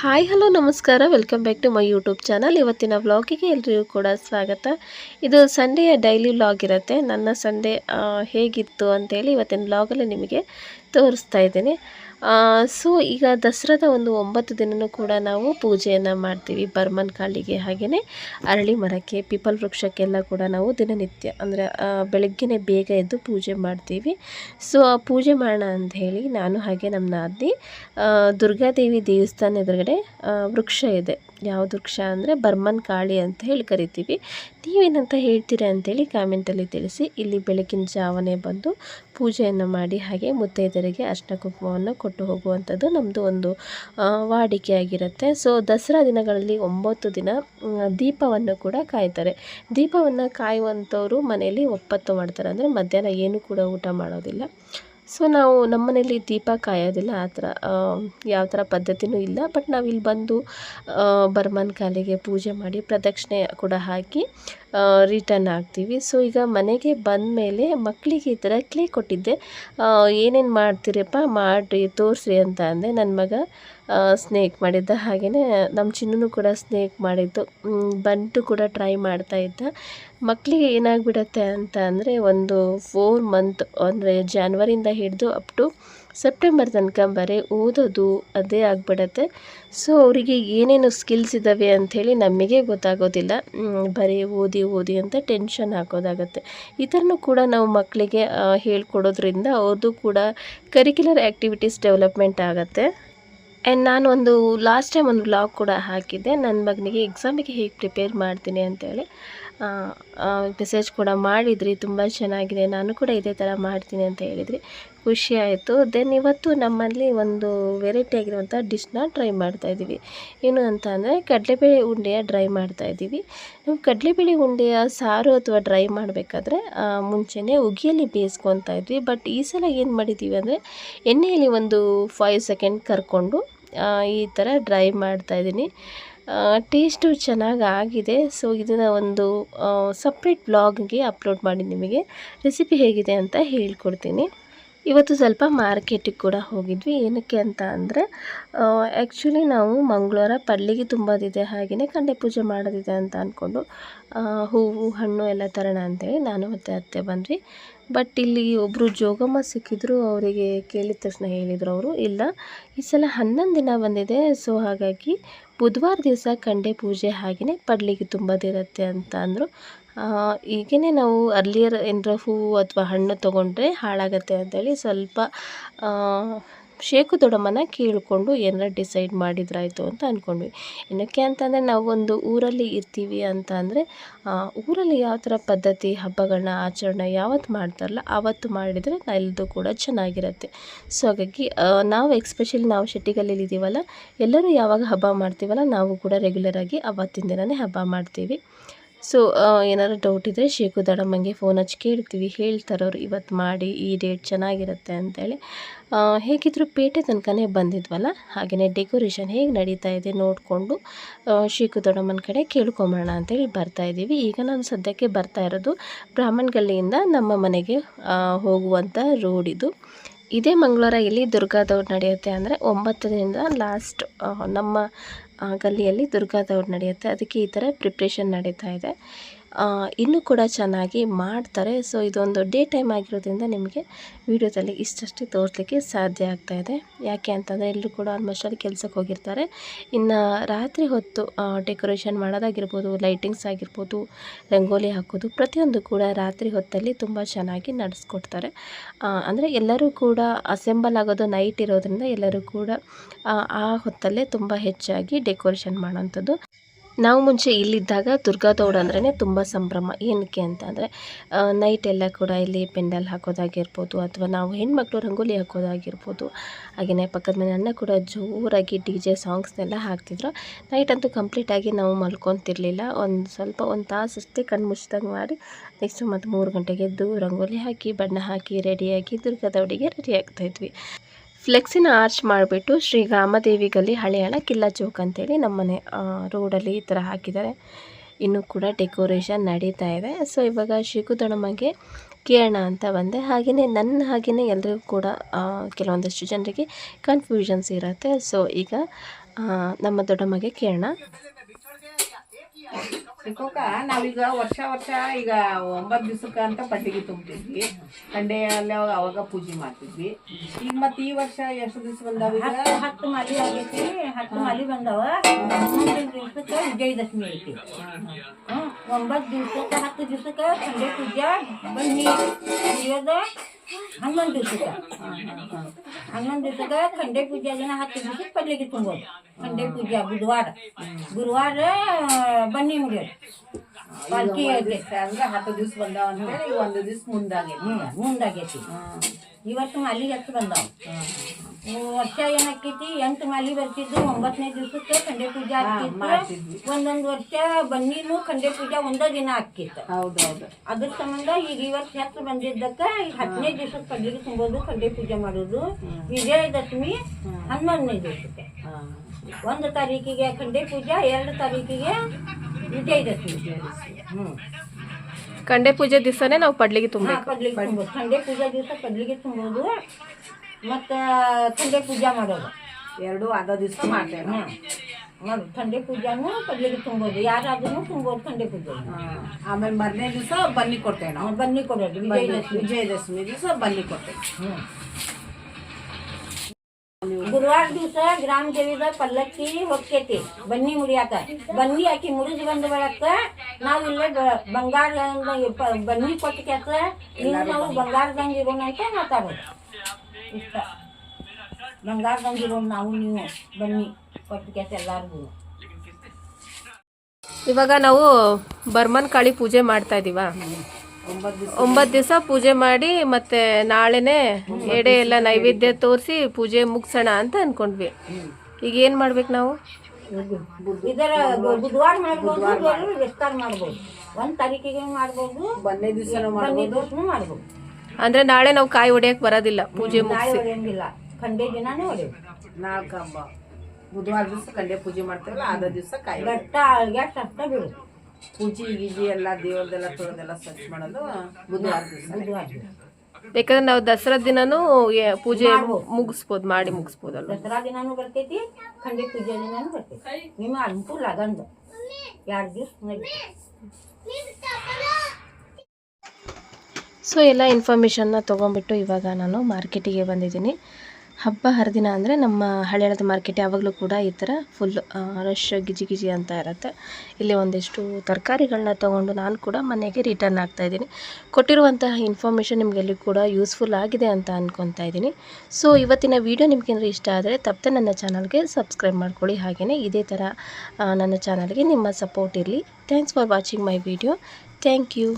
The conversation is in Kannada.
ಹಾಯ್, ಹಲೋ, ನಮಸ್ಕಾರ. Welcome back to my YouTube channel ಇವತ್ತಿನ ವ್ಲಾಗಿಗೆ ಎಲ್ರಿಗೂ ಕೂಡ ಸ್ವಾಗತ. ಇದು ಸಂಡೆಯ ಡೈಲಿ ವ್ಲಾಗ್ ಇರುತ್ತೆ. ನನ್ನ ಸಂಡೇ ಹೇಗಿತ್ತು ಅಂತೇಳಿ ಇವತ್ತಿನ ವ್ಲಾಗಲ್ಲಿ ನಿಮಗೆ ತೋರಿಸ್ತಾ ಇದ್ದೀನಿ. ಸೊ ಈಗ ದಸರಾದ ಒಂದು ಒಂಬತ್ತು ದಿನವೂ ಕೂಡ ನಾವು ಪೂಜೆಯನ್ನು ಮಾಡ್ತೀವಿ. ಬರ್ಮನ್ ಕಾಳಿಗೆ ಹಾಗೆಯೇ ಅರಳಿ ಮರಕ್ಕೆ, ಪೀಪಲ್ ವೃಕ್ಷಕ್ಕೆಲ್ಲ ಕೂಡ ನಾವು ದಿನನಿತ್ಯ, ಅಂದರೆ ಬೆಳಗ್ಗೆನೇ ಬೇಗ ಎದ್ದು ಪೂಜೆ ಮಾಡ್ತೀವಿ. ಸೊ ಆ ಪೂಜೆ ಮಾಡೋಣ ಅಂತ ಹೇಳಿ ನಾನು ಹಾಗೆ ನಮ್ಮ ನಾದಿ ದುರ್ಗಾದೇವಿ ದೇವಸ್ಥಾನ ಎದುರುಗಡೆ ವೃಕ್ಷ ಇದೆ. ಯಾವ ವೃಕ್ಷ ಅಂದರೆ ಬರ್ಮನ್ ಕಾಳಿ ಅಂತ ಹೇಳಿ ಕರಿತೀವಿ. ನೀವೇನಂತ ಹೇಳ್ತೀರಾ ಅಂತೇಳಿ ಕಾಮೆಂಟಲ್ಲಿ ತಿಳಿಸಿ. ಇಲ್ಲಿ ಬೆಳಗಿನ ಜಾವನೆ ಬಂದು ಪೂಜೆಯನ್ನು ಮಾಡಿ ಹಾಗೆ ಮುತ್ತೈದರಿಗೆ ಅರ್ಶಿನ ಕುಂಕುಮವನ್ನು ಕೊಟ್ಟು ಹೋಗುವಂಥದ್ದು ನಮ್ಮದು ಒಂದು ವಾಡಿಕೆ ಆಗಿರುತ್ತೆ. ಸೊ ದಸರಾ ದಿನಗಳಲ್ಲಿ ಒಂಬತ್ತು ದಿನ ದೀಪವನ್ನು ಕೂಡ ಕಾಯ್ತಾರೆ. ದೀಪವನ್ನು ಕಾಯುವಂಥವ್ರು ಮನೆಯಲ್ಲಿ ಒಪ್ಪತ್ತು ಮಾಡ್ತಾರೆ. ಅಂದರೆ ಮಧ್ಯಾಹ್ನ ಏನು ಕೂಡ ಊಟ ಮಾಡೋದಿಲ್ಲ. ಸೊ ನಾವು ನಮ್ಮ ಮನೇಲಿ ದೀಪ ಕಾಯೋದಿಲ್ಲ, ಆ ಥರ ಯಾವ ಥರ ಪದ್ಧತಿನೂ ಇಲ್ಲ. ಬಟ್ ನಾವು ಇಲ್ಲಿ ಬಂದು ಬರ್ಮನ್ ಕಾಲಿಗೆ ಪೂಜೆ ಮಾಡಿ ಪ್ರದಕ್ಷಿಣೆ ಕೂಡ ಹಾಕಿ ರಿಟರ್ನ್ ಆಗ್ತೀವಿ. ಸೊ ಈಗ ಮನೆಗೆ ಬಂದ ಮೇಲೆ ಮಕ್ಕಳಿಗೆ ಈ ಥರ ಕ್ಲೇ ಕೊಟ್ಟಿದ್ದೆ. ಏನೇನು ಮಾಡ್ತೀರಪ್ಪ ಮಾಡಿ ತೋರಿಸ್ರಿ ಅಂತ ಅಂದೆ. ನನ್ನ ಮಗ ಸ್ನೇಕ್ ಮಾಡಿದ್ದ ಹಾಗೆಯೇ ನಮ್ಮ ಚಿನ್ನೂ ಕೂಡ ಸ್ನೇಕ್ ಮಾಡಿದ್ದು. ಬಂಟು ಕೂಡ ಟ್ರೈ ಮಾಡ್ತಾ ಇದ್ದ. ಮಕ್ಕಳಿಗೆ ಏನಾಗ್ಬಿಡತ್ತೆ ಅಂತ ಅಂದರೆ ಒಂದು ಫೋರ್ ಮಂತ್ ಅಂದರೆ ಜಾನ್ವರಿಯಿಂದ ಹಿಡಿದು ಅಪ್ ಟು ಸೆಪ್ಟೆಂಬರ್ ತನಕ ಬರೀ ಓದೋದು ಅದೇ ಆಗಿಬಿಡತ್ತೆ. ಸೊ ಅವರಿಗೆ ಏನೇನು ಸ್ಕಿಲ್ಸ್ ಇದ್ದಾವೆ ಅಂಥೇಳಿ ನಮಗೆ ಗೊತ್ತಾಗೋದಿಲ್ಲ. ಬರೀ ಓದಿ ಓದಿ ಅಂತ ಟೆನ್ಷನ್ ಹಾಕೋದಾಗತ್ತೆ. ಈ ಥರನೂ ಕೂಡ ನಾವು ಮಕ್ಕಳಿಗೆ ಹೇಳ್ಕೊಡೋದ್ರಿಂದ ಅವ್ರದ್ದು ಕೂಡ ಕರಿಕ್ಯುಲರ್ ಆ್ಯಕ್ಟಿವಿಟೀಸ್ ಡೆವಲಪ್ಮೆಂಟ್ ಆಗುತ್ತೆ. ಆ್ಯಂಡ್ ನಾನು ಒಂದು ಲಾಸ್ಟ್ ಟೈಮ್ ಒಂದು ವ್ಲಾಗ್ ಕೂಡ ಹಾಕಿದ್ದೆ. ನನ್ನ ಮಗನಿಗೆ ಎಕ್ಸಾಮಿಗೆ ಹೇಗೆ ಪ್ರಿಪೇರ್ ಮಾಡ್ತೀನಿ ಅಂತೇಳಿ ಮೆಸೇಜ್ ಕೂಡ ಮಾಡಿದ್ರಿ, ತುಂಬ ಚೆನ್ನಾಗಿದೆ. ನಾನು ಕೂಡ ಇದೇ ಥರ ಮಾಡ್ತೀನಿ ಅಂತ ಹೇಳಿದ್ರಿ. ಖುಷಿ ಆಯಿತು. ದೆನ್ ಇವತ್ತು ನಮ್ಮಲ್ಲಿ ಒಂದು ವೆರೈಟಿ ಆಗಿರುವಂಥ ಡಿಶ್ನ ಟ್ರೈ ಮಾಡ್ತಾಯಿದ್ದೀವಿ ಏನು ಅಂತ ಅಂದರೆ ಕಡಲೆಬೇಳೆ ಉಂಡೆಯ ಡ್ರೈ ಮಾಡ್ತಾಯಿದ್ದೀವಿ ನಾವು ಕಡಲೆಬೇಳೆ ಉಂಡೆಯ ಸಾರು ಅಥವಾ ಡ್ರೈ ಮಾಡಬೇಕಾದ್ರೆ ಮುಂಚೆನೇ ಉಗಿಯಲ್ಲಿ ಬೇಯಿಸ್ಕೊತಾ ಇದ್ವಿ. ಬಟ್ ಈ ಸಲ ಏನು ಮಾಡಿದ್ದೀವಿ ಅಂದರೆ, ಎಣ್ಣೆಯಲ್ಲಿ ಒಂದು ಫೈವ್ ಸೆಕೆಂಡ್ ಕರ್ಕೊಂಡು ಈ ಥರ ಡ್ರೈ ಮಾಡ್ತಾಯಿದ್ದೀನಿ ಟೇಸ್ಟು ಚೆನ್ನಾಗಿ ಆಗಿದೆ. ಸೊ, ಇದನ್ನು ಒಂದು ಸಪ್ರೇಟ್ ಬ್ಲಾಗ್ಗೆ ಅಪ್ಲೋಡ್ ಮಾಡಿ ನಿಮಗೆ. ರೆಸಿಪಿ ಹೇಗಿದೆ ಅಂತ ಹೇಳ್ಕೊಡ್ತೀನಿ. ಇವತ್ತು ಸ್ವಲ್ಪ ಮಾರ್ಕೆಟಿಗೆ ಕೂಡ ಹೋಗಿದ್ವಿ. ಏನಕ್ಕೆ ಅಂತ ಅಂದರೆ ಆ್ಯಕ್ಚುಲಿ ನಾವು ಮಂಗಳವಾರ ಪಡ್ಲಿಗೆ ತುಂಬೋದಿದೆ ಹಾಗೆಯೇ ಕಂಡೆ ಪೂಜೆ ಮಾಡೋದಿದೆ ಅಂತ ಅಂದ್ಕೊಂಡು ಹೂವು, ಹಣ್ಣು ಎಲ್ಲ ತರೋಣ ಅಂತೇಳಿ ನಾನು ಮತ್ತು ಅತ್ತೆ ಬಂದ್ವಿ. ಬಟ್ ಇಲ್ಲಿ ಒಬ್ಬರು ಜೋಗಮ್ಮ ಸಿಕ್ಕಿದ್ರು, ಅವರಿಗೆ ಕೇಳಿದ ತಕ್ಷಣ ಹೇಳಿದರು ಅವರು, ಇಲ್ಲ, ಈ ಸಲ ಹನ್ನೊಂದು ದಿನ ಬಂದಿದೆ ಸೊ ಹಾಗಾಗಿ ಬುಧವಾರ ದಿವಸ ಕಂಡೆ ಪೂಜೆ ಹಾಗೆಯೇ ಪಡ್ಲಿಗೆ ತುಂಬದಿರುತ್ತೆ ಅಂತ ಅಂದರು. ಈಗೇ ನಾವು ಅರ್ಲಿಯರ್ ಏನರ ಹೂವು ಅಥವಾ ಹಣ್ಣು ತೊಗೊಂಡ್ರೆ ಹಾಳಾಗತ್ತೆ ಅಂತೇಳಿ ಸ್ವಲ್ಪ ಶೇಕು ದೊಡ್ಡಮ್ಮನ ಕೇಳಿಕೊಂಡು ಏನಾರ ಡಿಸೈಡ್ ಮಾಡಿದ್ರಾಯಿತು ಅಂತ ಅಂದ್ಕೊಂಡ್ವಿ ಏನಕ್ಕೆ ಅಂತಂದರೆ ನಾವು ಒಂದು ಊರಲ್ಲಿ ಇರ್ತೀವಿ ಅಂತ ಅಂದರೆ ಊರಲ್ಲಿ ಯಾವ ಥರ ಪದ್ಧತಿ, ಹಬ್ಬಗಳನ್ನ, ಆಚರಣೆ ಯಾವತ್ತು ಮಾಡ್ತಾರಲ್ಲ ಆವತ್ತು ಮಾಡಿದರೆ ಎಲ್ಲದೂ ಕೂಡ ಚೆನ್ನಾಗಿರುತ್ತೆ. ಸೊ ಹಾಗಾಗಿ ನಾವು ಎಕ್ಸ್ಪೆಷಲಿ ನಾವು ಶೆಟ್ಟಿಗಲ್ಲಿ ಇದ್ದೀವಲ್ಲ, ಎಲ್ಲರೂ ಯಾವಾಗ ಹಬ್ಬ ಮಾಡ್ತೀವಲ್ಲ, ನಾವು ಕೂಡ ರೆಗ್ಯುಲರಾಗಿ ಅವತ್ತಿನ ದಿನವೇ ಹಬ್ಬ ಮಾಡ್ತೀವಿ. ಸೊ ಏನಾದ್ರು ಡೌಟ್ ಇದ್ದರೆ ಶೇಖು ದಡಮ್ಮಂಗೆ ಫೋನ್ ಹಚ್ಚಿ ಕೇಳ್ತೀವಿ. ಹೇಳ್ತಾರೆ ಇವತ್ತು ಮಾಡಿ, ಈ ಡೇಟ್ ಚೆನ್ನಾಗಿರುತ್ತೆ ಅಂತೇಳಿ. ಹೇಗಿದ್ದರೂ ಪೇಟೆ ತನಕನೇ ಬಂದಿದ್ವಲ್ಲ ಹಾಗೆಯೇ ಡೆಕೋರೇಷನ್ ಹೇಗೆ ನಡೀತಾ ಇದೆ ನೋಡಿಕೊಂಡು ಶೇಖು ದೊಡಮ್ಮನ ಕಡೆ ಕೇಳ್ಕೊಂಬೋಣ ಅಂತೇಳಿ ಬರ್ತಾ ಇದ್ದೀವಿ. ಈಗ ನಾನು ಸದ್ಯಕ್ಕೆ ಬರ್ತಾ ಇರೋದು ಬ್ರಾಹ್ಮಣ ಗಲ್ಲಿಯಿಂದ ನಮ್ಮ ಮನೆಗೆ ಹೋಗುವಂಥ ರೋಡ್ ಇದು. ಇದೇ ಮಂಗಳವಾರ ಇಲ್ಲಿ ದುರ್ಗಾದವ್ರು ನಡೆಯುತ್ತೆ ಅಂದರೆ ಒಂಬತ್ತರಿಂದ ಲಾಸ್ಟ್ ನಮ್ಮ ಆ, ಗಲ್ಲಿಯಲ್ಲಿ ದೌಡ್ ನಡೆಯುತ್ತೆ. ಅದಕ್ಕೆ ಈ ಥರ ಪ್ರಿಪ್ರೇಷನ್ ನಡೀತಾ ಇದೆ. ಇನ್ನೂ ಕೂಡ ಚೆನ್ನಾಗಿ ಮಾಡ್ತಾರೆ. ಸೊ ಇದೊಂದು ಡೇ ಟೈಮ್ ಆಗಿರೋದ್ರಿಂದ ನಿಮಗೆ ವಿಡಿಯೋದಲ್ಲಿ ಇಷ್ಟಷ್ಟೇ ತೋರಿಸಲಿಕ್ಕೆ ಸಾಧ್ಯ ಆಗ್ತಾ ಇದೆ. ಯಾಕೆ ಅಂತಂದರೆ ಎಲ್ಲರೂ ಕೂಡ ಆಲ್ಮೋಸ್ಟ್ ಅಲ್ಲಿ ಕೆಲಸಕ್ಕೆ ಹೋಗಿರ್ತಾರೆ. ಇನ್ನು ರಾತ್ರಿ ಹೊತ್ತು ಡೆಕೋರೇಷನ್ ಮಾಡೋದಾಗಿರ್ಬೋದು ಲೈಟಿಂಗ್ಸ್ ಆಗಿರ್ಬೋದು ರಂಗೋಲಿ ಹಾಕೋದು ಪ್ರತಿಯೊಂದು ಕೂಡ ರಾತ್ರಿ ಹೊತ್ತಲ್ಲಿ ತುಂಬ ಚೆನ್ನಾಗಿ ನಡೆಸ್ಕೊಡ್ತಾರೆ. ಅಂದರೆ ಎಲ್ಲರೂ ಕೂಡ ಅಸೆಂಬಲ್ ಆಗೋದು ನೈಟ್ ಇರೋದ್ರಿಂದ ಎಲ್ಲರೂ ಕೂಡ ಆ, ಹೊತ್ತಲ್ಲೇ ತುಂಬ ಹೆಚ್ಚಾಗಿ ಡೆಕೋರೇಷನ್ ಮಾಡೋಂಥದ್ದು ನಾವು ಮುಂಚೆ ಇಲ್ಲಿದ್ದಾಗ ದುರ್ಗಾದೌಡ್ ಅಂದ್ರೇ ತುಂಬ ಸಂಭ್ರಮ. ಏನಕ್ಕೆ ಅಂತ ಅಂದರೆ ನೈಟ್ ಎಲ್ಲ ಕೂಡ ಇಲ್ಲಿ ಪೆಂಡಲ್ ಹಾಕೋದಾಗಿರ್ಬೋದು ಅಥವಾ ನಾವು ಹೆಣ್ಮಕ್ಳು ರಂಗೋಲಿ ಹಾಕೋದಾಗಿರ್ಬೋದು. ಹಾಗೆಯೇ ಪಕ್ಕದ ಮನೆ ಅನ್ನ ಕೂಡ ಜೋರಾಗಿ ಡಿ ಜೆ ಸಾಂಗ್ಸ್ನೆಲ್ಲ ಹಾಕ್ತಿದ್ರು. ನೈಟ್ ಅಂತೂ ಕಂಪ್ಲೀಟಾಗಿ ನಾವು ಮಲ್ಕೊತಿರ್ಲಿಲ್ಲ. ಒಂದು ಸ್ವಲ್ಪ ಒಂದು ತಾಸು ಅಷ್ಟೇ ಕಣ್ಣು ಮುಚ್ಚಿದಂಗೆ ಮಾಡಿ ನೆಕ್ಸ್ಟ್ ಮತ್ತು ಮೂರು ಗಂಟೆಗೆ ಎದ್ದು ರಂಗೋಲಿ ಹಾಕಿ, ಬಣ್ಣ ಹಾಕಿ ರೆಡಿಯಾಗಿ ದುರ್ಗಾದೌಡಿಗೆ ರೆಡಿ ಆಗ್ತಾಯಿದ್ವಿ ಫ್ಲೆಕ್ಸಿನ ಆರ್ಚ್ ಮಾಡಿಬಿಟ್ಟು ಶ್ರೀ ರಾಮದೇವಿ ಗಲ್ಲಿ ಹಳೆಯಳ ಕಿಲ್ಲ ಚೌಕ್ ಅಂತೇಳಿ ನಮ್ಮನೆ ರೋಡಲ್ಲಿ ಈ ಥರ ಹಾಕಿದ್ದಾರೆ. ಇನ್ನೂ ಕೂಡ ಡೆಕೋರೇಷನ್ ನಡೀತಾ ಇದೆ. ಸೊ, ಇವಾಗ ಶಿಗುದೊಣಮಗೆ ಕೇಳೋಣ ಅಂತ ಬಂದೆ. ಹಾಗೆಯೇ ನನ್ನ ಹಾಗೆಯೇ ಎಲ್ಲರಿಗೂ ಕೂಡ ಕೆಲವೊಂದಷ್ಟು ಜನರಿಗೆ ಕನ್ಫ್ಯೂಷನ್ಸ್ ಇರುತ್ತೆ. ಸೊ, ಈಗ ನಮ್ಮ ದೊಡ್ಡಮ್ಮಗೆ ಕೇಳೋಣ. ತಿಳ್ಕೊಕ ನಾವೀಗ ವರ್ಷ ವರ್ಷ ಈಗ ಒಂಬತ್ತು ದಿವ್ಸಕ್ಕೆ ಅಂತ ಪಟ್ಟಿಗೆ ತುಂಬ್ತಿದ್ವಿ. ಅಲ್ಲಿ ಅವಾಗ ಪೂಜೆ ಮಾಡ್ತಿದ್ವಿ. ಈಗ ಮತ್ತೆ ಈ ವರ್ಷ ಎಷ್ಟು ದಿವ್ಸ ಬಂದಾವ ಹತ್ತು ಮಾಲಿ ಆಗೈತಿ. ಹತ್ತು ಮಾಲಿ ಬಂದವ. ಹನ್ನೊಂದು ದಿವ್ಸಕ್ಕೆ ವಿಜಯದಶಮಿ ಐತಿ. ಒಂಬತ್ತು ದಿವ್ಸಕ್ಕೆ, ಹತ್ತು ದಿವ್ಸಕ್ಕೆ ಸಂಡೆ ಪೂಜೆ, ಬನ್ನಿ ಹನ್ನೊಂದು ದಿವಸಕ್ಕೆ ಹನ್ನೊಂದು ದಿವಸಕ್ಕೆ ಖಂಡೆ ಪೂಜೆ ದಿನ ಹತ್ತು ದಿವ್ಸಕ್ಕೆ ಪಡ್ಲಿಗೆ ತುಂಬೋದು. ಖಂಡೆ ಪೂಜೆ ಬುಧವಾರ. ಗುರುವಾರ ಬನ್ನಿ ಮುಗಿಯೋದು. ಪಾಲ್ಕಿ ಅಂದ್ರೆ ಹತ್ತು ದಿವಸ ಬಂದಾವ ಅಂತೇಳಿ ಈಗ ಒಂದು ದಿವಸ ಮುಂದಾಗೈತಿ. ಮುಂದಾಗೈತಿ. ಈ ವರ್ಷ ಮಾಲಿ ಹೆಚ್ಚು ಬಂದಾವ. ವರ್ಷ ಏನಾಕೈತಿ ಎಂಟು ಮಾಲಿ ಬರ್ತಿದ್ದು ಒಂಬತ್ತನೇ ದಿವಸಕ್ಕೆ ಖಂಡೆ ಪೂಜೆ ಆಗ್ತಿತ್ತು ಒಂದೊಂದು ವರ್ಷ ಬನ್ನಿನೂ ಖಂಡೆ ಪೂಜೆ ಒಂದೇ ದಿನ ಆಕ್ಕಿತ್ತು ಹೌದೌದು. ಅದ್ರ ಸಂಬಂಧ ಈಗ ಈ ವರ್ಷ ಹೆಚ್ಚು ಬಂದಿದ್ದಕ್ಕ ಈಗ ಹತ್ತನೇ ದಿವಸಕ್ಕೆ ಪಡ್ಲಿಗೆ ತುಂಬೋದು ಖಂಡೆ ಪೂಜೆ ಮಾಡೋದು. ವಿಜಯದಶಮಿ ಹನ್ನೊಂದನೇ ದಿವಸಕ್ಕೆ. ಒಂದು ತಾರೀಕಿಗೆ ಖಂಡೆ ಪೂಜೆ ಎರಡು ತಾರೀಕಿಗೆ ವಿಜಯದಶಮಿ. ಹ್ಮ್. ಕಂಡೆ ಪೂಜೆ ದಿವಸನೇ ನಾವು ಪಡ್ಲಿಗೆ ತುಂಬ ಪಡ್ಲಿಗೆ ತುಂಬೋದು. ಪೂಜೆ ದಿವಸ ಪಡ್ಲಿಗೆ ತುಂಬೋದು. ಮತ್ತು ಖಂಡೆ ಪೂಜೆ ಮಾಡೋದು. ಎರಡು ಅದ ದಿವ್ಸ ಮಾಡ್ತೇವೆ ನಾವು. ಹ್ಮ್. ಮಾಡೋದು ಖಂಡೆ ಪೂಜಾನು ಕಡ್ಲಿಗೆ ತುಂಬೋದು. ಯಾರಾದ್ರೂ ತುಂಬೋದು ಖಂಡೆ ಪೂಜೆ ಹಾ. ಆಮೇಲೆ ಮರನೇ ದಿವಸ ಬನ್ನಿ ಕೊಡ್ತೇವೆ ನಾವು. ಬನ್ನಿ ಕೊಡೋದು. ವಿಜಯದಶಮಿ ವಿಜಯದಶಮಿ ದಿವಸ ಬನ್ನಿ ಕೊಡ್ತೇವೆ. ಹ್ಮ್. ಗುರುವಾರ ದಿವಸ ಗ್ರಾಮ ದೇವಿದ ಪಲ್ಲಕ್ಕಿ ಹೊಕ್ಕೈತಿ. ಬನ್ನಿ ಮುಡಿಯಾಕ ಬನ್ನಿ ಆಕಿ ಮುಡಿದು ಬಂದ ಬಳಕ ನಾವ್ ಇಲ್ಲೇ ಬ- ಬಂಗಾರದಂಗ ಪ- ಬನ್ನಿ ಕೊಟ್ಟ ಕೆಲಸ ನೀವು ನಾವು ಬಂಗಾರದಂಗ ಇರೋಣ ಅಂತ ಮಾತಾಡೋದು. ಇಷ್ಟ ಇರೋಣ ನಾವು ನೀವು ಬನ್ನಿ ಕೊಟ್ಟ ಕೆಲಸ ಎಲ್ಲಾರ್ಗು. ಇವಾಗ ನಾವು ಬರ್ಮನ್ ಕಾಳಿ ಪೂಜೆ ಮಾಡ್ತಾ ಇದೀವ. ಒಂಬತ್ತು ದಿವಸ ದಿವಸ ಪೂಜೆ ಮಾಡಿ ಮತ್ತೆ ನಾಳೆನೆ ಎಡೆ ಎಲ್ಲ ನೈವೇದ್ಯ ತೋರಿಸಿ ಪೂಜೆ ಮುಗಿಸೋಣ ಅಂತ ಅನ್ಕೊಂಡ್ವಿ. ಈಗ ಏನ್ ಮಾಡ್ಬೇಕು ನಾವು? ಇದರ ಬುಧವಾರ ಮಾಡ್ಬೋದು ಒಂದ್ ತಾರೀಕಿಗೆ ಮಾಡ್ಬೋದು ಮಾಡ್ಬೋದು. ದಿವಸನು ಮಾಡ್ಬೋದು. ಅಂದ್ರೆ ನಾಳೆ ನಾವು ಕಾಯಿ ಹೊಡಿಯಕ್ ಬರೋದಿಲ್ಲ ಪೂಜೆ ಮುಗಿಸಿ. ಹೊಡೆಯಂಗಿಲ್ಲ. ಖಂಡೆ ದಿನಾನೇ ಹೊಡೆಯೋದು. ನಾಲ್ಕು ಹಬ್ಬ. ಬುಧವಾರ ದಿವಸ ಕಂಡೆ ಪೂಜೆ ಮಾಡ್ತಾರಲ್ಲ ಅದ ದಿವಸ ಕಾಯಿ ಗಟ್ಟ ಅಷ್ಟ ಪೂಜೆ ಗೀಜಿ ಎಲ್ಲ ದೇವ್ರದೆಲ್ಲ ತೊಳೆದೆಲ್ಲ ಸ್ವಚ್ಛ ಮಾಡೋದು ಬುಧವಾರ ದಿವಸ. ಬುಧವಾರ ಯಾಕಂದ್ರೆ ನಾವು ದಸರಾ ದಿನಾನು ಏ- ಪೂಜೆ ಮುಗಿಸ್ಬೋದು ಮಾಡಿ ಮುಗಿಸ್ಬೋದಲ್ವ? ದಸರಾ ದಿನಾನು ಬರ್ತೈತಿ ಖಂಡಿ ಪೂಜೆ ದಿನಾನು ಬರ್ತೈತಿ. ನಿಮ್ಮ ಅನುಕೂಲ ಅದಂದು. ಎರಡು ದಿವ್ಸ ನಡಿ ಸೊ ಎಲ್ಲ ಇನ್ಫಾರ್ಮೇಷನ್ನ ತೊಗೊಂಬಿಟ್ಟು ಇವಾಗ ನಾನು ಮಾರ್ಕೆಟಿಗೆ ಬಂದಿದ್ದೀನಿ. ಹಬ್ಬ, ಹರಿದಿನ ಅಂದರೆ ನಮ್ಮ ಹಳೆಯಳದ ಮಾರ್ಕೆಟ್ ಯಾವಾಗಲೂ ಕೂಡ ಈ ಥರ ಫುಲ್ ರಶ್ ಗಿಜಿ ಗಿಜಿ ಅಂತ ಇರುತ್ತೆ. ಇಲ್ಲಿ ಒಂದಿಷ್ಟು ತರಕಾರಿಗಳನ್ನ ತೊಗೊಂಡು ನಾನು ಕೂಡ ಮನೆಗೆ ರಿಟರ್ನ್ ಆಗ್ತಾ ಇದ್ದೀನಿ. ಕೊಟ್ಟಿರುವಂತಹ ಇನ್ಫಾರ್ಮೇಷನ್ ನಿಮಗೆಲ್ಲೂ ಕೂಡ ಯೂಸ್ಫುಲ್ ಆಗಿದೆ ಅಂತ ಅಂದ್ಕೊತಾ ಇದ್ದೀನಿ. ಸೊ ಇವತ್ತಿನ ವಿಡಿಯೋ ನಿಮಗೇನಾದ್ರು ಇಷ್ಟ ಆದರೆ ತಪ್ಪದೆ ನನ್ನ ಚಾನಲ್ಗೆ ಸಬ್ಸ್ಕ್ರೈಬ್ ಮಾಡ್ಕೊಳ್ಳಿ. ಹಾಗೆಯೇ ಇದೇ ಥರ ನನ್ನ ಚಾನಲ್ಗೆ ನಿಮ್ಮ ಸಪೋರ್ಟ್ ಇರಲಿ. Thanks for watching my video thank you